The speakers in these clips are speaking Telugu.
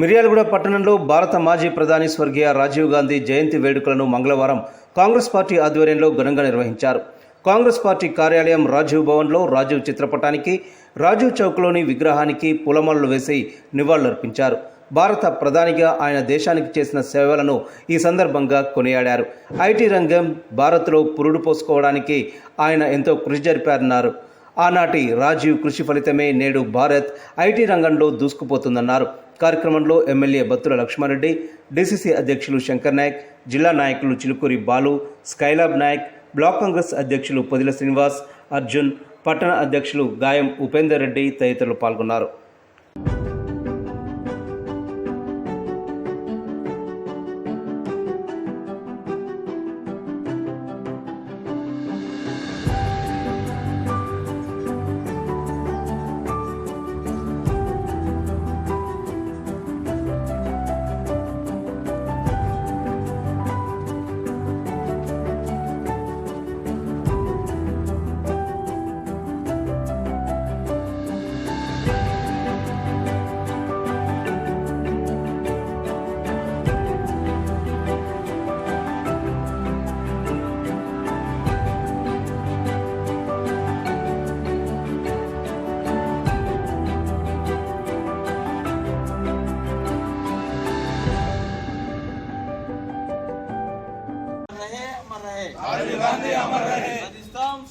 మిర్యాలగూడ పట్టణంలో భారత మాజీ ప్రధాని స్వర్గీయ రాజీవ్ గాంధీ జయంతి వేడుకలను మంగళవారం కాంగ్రెస్ పార్టీ ఆధ్వర్యంలో ఘనంగా నిర్వహించారు. కాంగ్రెస్ పార్టీ కార్యాలయం రాజీవ్ భవన్లో రాజీవ్ చిత్రపటానికి రాజీవ్ చౌక్లోని విగ్రహానికి పూలమాలలు వేసి నివాళులర్పించారు. భారత ప్రధానిగా ఆయన దేశానికి చేసిన సేవలను ఈ సందర్భంగా కొనియాడారు. ఐటీ రంగం భారత్లో పురుడు పోసుకోవడానికి ఆయన ఎంతో కృషి జరిపారన్నారు. ఆనాటి రాజీవ్ కృషి ఫలితమే నేడు భారత్ ఐటీ రంగంలో దూసుకుపోతుందన్నారు. కార్యక్రమంలో ఎమ్మెల్యే బత్తుల లక్ష్మారెడ్డి డీసీసీ అధ్యక్షులు శంకర్ నాయక్ జిల్లా నాయకులు Chilukuri Balu Skylab Nayak block Congress అధ్యక్షులు పొదిల శ్రీనివాస్ అర్జున్ పట్టణ అధ్యక్షులు గాయం ఉపేందర్ రెడ్డి తదితరులు పాల్గొన్నారు.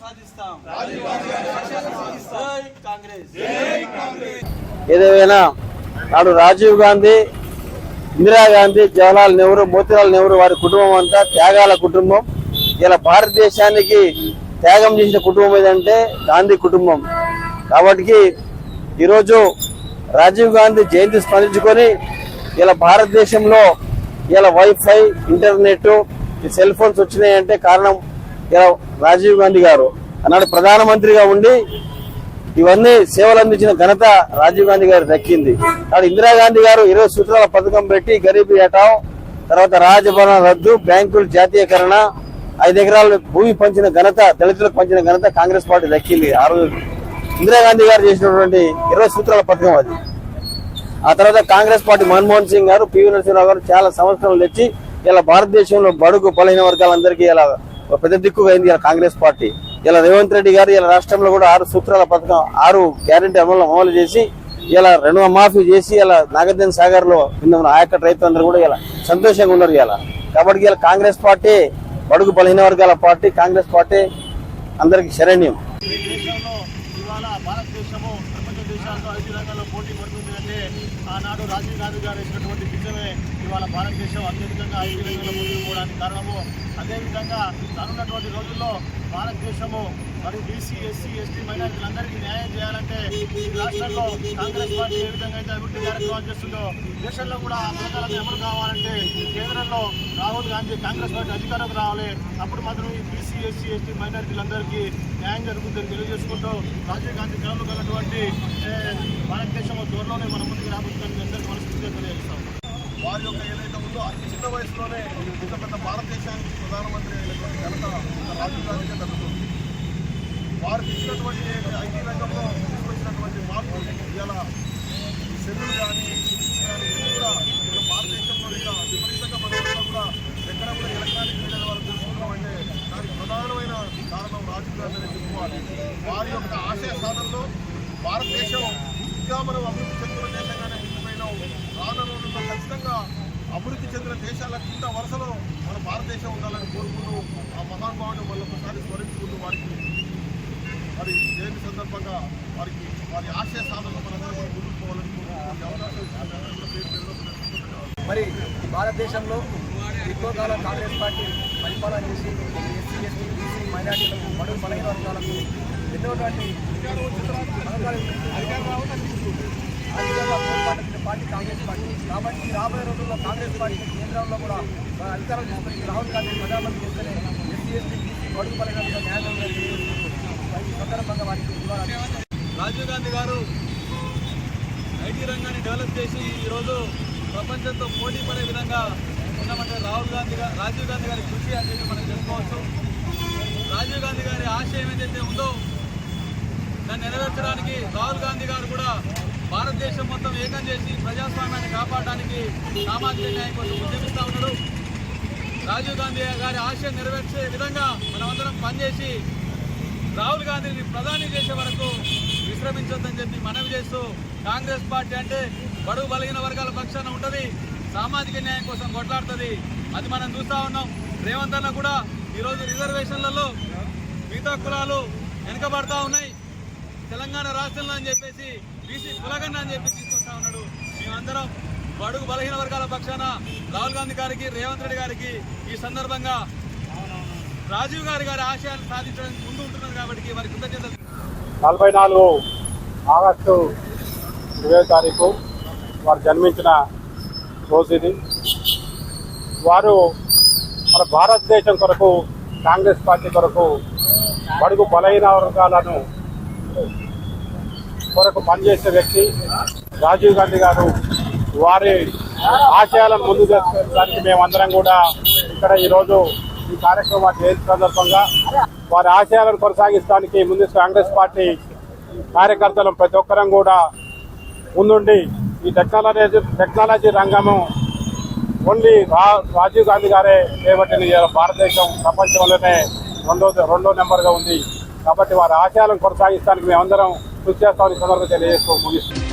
సాధిస్తాం ఏదేమైనా నాడు రాజీవ్ గాంధీ ఇందిరాగాంధీ జవహర్లాల్ నెహ్రూ మోతిలాల్ నెహ్రూ వారి కుటుంబం అంతా త్యాగాల కుటుంబం. ఇలా భారతదేశానికి త్యాగం చేసిన కుటుంబం ఏదంటే గాంధీ కుటుంబం. కాబట్టి ఈరోజు రాజీవ్ గాంధీ జయంతి స్మరించుకొని ఇలా భారతదేశంలో ఇలా వైఫై ఇంటర్నెట్ ఈ సెల్ ఫోన్స్ వచ్చినాయంటే కారణం ఇలా రాజీవ్ గాంధీ గారు. అన్నాడు ప్రధానమంత్రిగా ఉండి ఇవన్నీ సేవలు అందించిన ఘనత రాజీవ్ గాంధీ గారు దక్కింది. కాబట్టి ఇందిరాగాంధీ గారు ఇరవై సూత్రాల పథకం పెట్టి గరీబీ హటావ్ తర్వాత రాజభవన రద్దు బ్యాంకుల జాతీయకరణ ఐదు ఎకరాల భూమి పంచిన ఘనత దళితులకు పంచిన ఘనత కాంగ్రెస్ పార్టీ దక్కింది ఆ రోజు. ఇందిరాగాంధీ గారు చేసినటువంటి ఇరవై సూత్రాల పథకం అది. ఆ తర్వాత కాంగ్రెస్ పార్టీ మన్మోహన్ సింగ్ గారు పివి నరసింహరావు గారు చాలా సంవత్సరాలు తెచ్చి ఇలా భారతదేశంలో బడుగు బలహీన వర్గాలందరికీ ఇలా పెద్ద దిక్కుగా అయింది ఇలా కాంగ్రెస్ పార్టీ. ఇలా రేవంత్ రెడ్డి గారు ఇలా రాష్ట్రంలో కూడా ఆరు సూత్రాల పథకం ఆరు గ్యారెంటీ అమలు అమలు చేసి ఇలా రెండు మాఫీ చేసి ఇలా నాగార్జున సాగర్లో ఉన్న యొక్క రైతులందరూ కూడా ఇలా సంతోషంగా ఉన్నారు ఇలా కాబట్టి ఇలా కాంగ్రెస్ పార్టీ బడుగు బలహీన వర్గాల పార్టీ కాంగ్రెస్ పార్టీ అందరికి శరణ్యం. భారతదేశము ప్రపంచ దేశాలతో ఐదు రంగాల్లో పోటీ పడుతుంది అంటే ఆనాడు రాజీవ్ గాంధీ గారు వేసినటువంటి విజయమే ఇవాళ భారతదేశం అత్యధికంగా ఐదు వేల ముందుకు పోవడానికి కారణము. అదేవిధంగా రానున్నటువంటి రోజుల్లో భారతదేశము మరి బీసీ ఎస్సీ ఎస్టీ మైనారిటీలందరికీ న్యాయం చేయాలంటే ఈ రాష్ట్రంలో కాంగ్రెస్ పార్టీ ఏ విధంగా అయితే అభివృద్ధి కార్యక్రమాలు చేస్తుందో దేశంలో కూడా ఆ పథకాలన్నీ అమలు కావాలంటే కేంద్రంలో రాహుల్ గాంధీ కాంగ్రెస్ పార్టీ అధికారంలోకి రావాలి. అప్పుడు మాత్రం ఈ బీసీ ఎస్సీ ఎస్టీ మైనారిటీలందరికీ న్యాయం జరుగుతుందని తెలియజేసుకుంటూ రాజీవ్ గాంధీ కళలు కలిగినటువంటి భారతదేశం త్వరలోనే మన ముందుకు రాబోతుందని అందరికీ మనస్ఫూర్తిగా తెలియజేస్తాం వారి యొక్క ఏదైతే ఉందో అతి చిన్న వయసులోనే ఇంత పెద్ద భారతదేశానికి ప్రధానమంత్రి అయినటువంటి ఘనత రాజీవ్ గాంధీకే దక్కుతుంది. వారు ఇచ్చినటువంటి ఐటీ రంగంలో తీసుకొచ్చినటువంటి మార్పు ఇలా ఈ సెల్లులు కానీ కానీ కూడా ఇక్కడ భారతదేశంలో ఇంకా విపరీతంగా మన కూడా ఎక్కడ కూడా ఎలక్ట్రానిక్ మీడియా వారు తెలుసుకున్నాం అంటే దానికి ప్రధానమైన కారణం రాజీవ్ గాంధీ అని చెప్పుకోవాలి. వారి యొక్క ఆశయ సాధనలో భారతదేశం ఇంకా మనం అభివృద్ధి చెందిన దేశంగానే మిగిలిపోయినాం రానున్న రోజుల్లో ఖచ్చితంగా అభివృద్ధి చెందిన దేశాల కింద వరుసలో మన భారతదేశం ఉండాలని కోరుకుంటూ ఆ మహానుభావుని మళ్ళొకసారి స్మరించుకుంటూ వారికి మరి జయంతి సందర్భంగా వారికి వారి ఆశయ సాధనలో మనందరం కూడా ముందుకు పోవాలని మరి భారతదేశంలో ఎక్కువ కాలం కాంగ్రెస్ పార్టీ పరిపాలన చేసి ఎస్సీ ఎస్టీ బీసీ మైనార్టీలకు బడుగు బలహీన వర్గాలకు ఎన్నోటువంటి అధికారంగా పార్టీ కాంగ్రెస్ పార్టీ. కాబట్టి రాబోయే రోజుల్లో కాంగ్రెస్ పార్టీ కేంద్రంలో కూడా అధికారం తీసుకొని రాహుల్ గాంధీ ప్రధానమంత్రి చేస్తేనే ఎస్సీ ఎస్టీ బీసీ బడుగు బలహీన వర్గాల న్యాయం సందర్భంగా వారికి రాజీవ్ గాంధీ గారు ఐటీ రంగాన్ని డెవలప్ చేసి ఈరోజు ప్రపంచంతో పోటీ పడే విధంగా ఉన్నామంటే రాహుల్ గాంధీ గారు రాజీవ్ గాంధీ గారి కృషి అని చెప్పి మనం చెప్పుకోవచ్చు. రాజీవ్ గాంధీ గారి ఆశయం ఏదైతే ఉందో దాన్ని నెరవేర్చడానికి రాహుల్ గాంధీ గారు కూడా భారతదేశం మొత్తం ఏకం చేసి ప్రజాస్వామ్యాన్ని కాపాడడానికి సామాజిక న్యాయం కోసం ఉద్యమిస్తూ ఉన్నాడు. రాజీవ్ గాంధీ గారి ఆశయం నెరవేర్చే విధంగా మనమందరం పనిచేసి రాహుల్ గాంధీని ప్రధాని చేసే వరకు విశ్రమించొద్దని చెప్పి మనవి చేస్తూ కాంగ్రెస్ పార్టీ అంటే బడుగు బలహీన వర్గాల పక్షాన ఉంటుంది సామాజిక న్యాయం కోసం కొట్లాడుతుంది. అది మనం చూస్తూ ఉన్నాం. రేవంత్ అన్న కూడా ఈరోజు రిజర్వేషన్లలో మిగతా కులాలు వెనకబడతా ఉన్నాయి. తెలంగాణ రాష్ట్రంలో అని చెప్పేసి బీసీ కులగన్న అని చెప్పి తీసుకొస్తా ఉన్నాడు మేమందరం. బడుగు బలహీన వర్గాల పక్షాన రాహుల్ గాంధీ గారికి రేవంత్ రెడ్డి గారికి ఈ సందర్భంగా రాజీవ్ గారి గారి ఆశయాలు సాధించడానికి ముందు ఉంటున్నారు కాబట్టి వారి కృతజ్ఞతలు. నలభై నాలుగు ఆగస్టు ఇరవై తారీఖు వారు జన్మించిన రోజు ఇది. వారు మన భారతదేశం కొరకు కాంగ్రెస్ పార్టీ కొరకు బడుగు బలహీన వర్గాలను కొరకు పనిచేసే వ్యక్తి రాజీవ్ గాంధీ గారు. వారి ఆశయాలను ముందు దానికి మేమందరం కూడా ఇక్కడ ఈరోజు ఈ కార్యక్రమం జయంతి సందర్భంగా వారి ఆశయాలను కొనసాగించడానికి ముందు కాంగ్రెస్ పార్టీ కార్యకర్తలు ప్రతి ఒక్కరం కూడా ముందుండి ఈ టెక్నాలజీ టెక్నాలజీ రంగము ఓన్లీ రా రాజీవ్ గాంధీ గారే చేపట్టిన భారతదేశం ప్రపంచంలోనే రెండో రెండో నెంబర్గా ఉంది. కాబట్టి వారి ఆశయాలను కొనసాగించడానికి మేమందరం కృషి చేస్తామని సందర్భంగా తెలియజేస్తూ ముగిస్తుంది